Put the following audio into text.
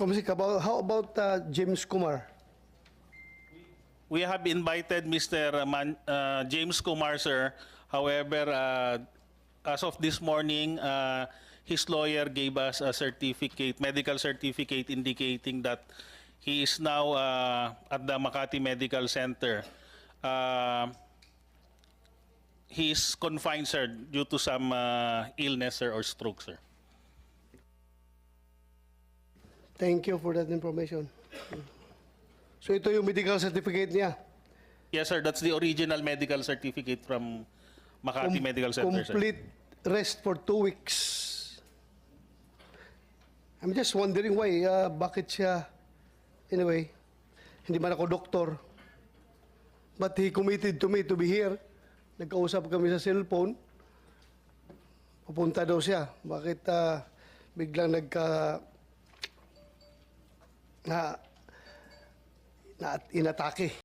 Komisik, about, how about uh, James Kumar? We have invited Mr. Man, uh, James Kumar, sir. However, uh, as of this morning, uh, his lawyer gave us a certificate, medical certificate indicating that he is now uh, at the Makati Medical Center. Uh, he is confined, sir, due to some uh, illness, sir, or stroke, sir. Thank you for that information. So ito yung medical certificate niya. Yes, sir. That's the original medical certificate from Makati Com- Medical Center, sir. Complete rest for two weeks. I'm just wondering why, uh, bakit siya, anyway, hindi man ako doktor. But he committed to me to be here. Nagkausap kami sa cellphone. Pupunta daw siya. Bakit uh, biglang nagka... na, na inatake?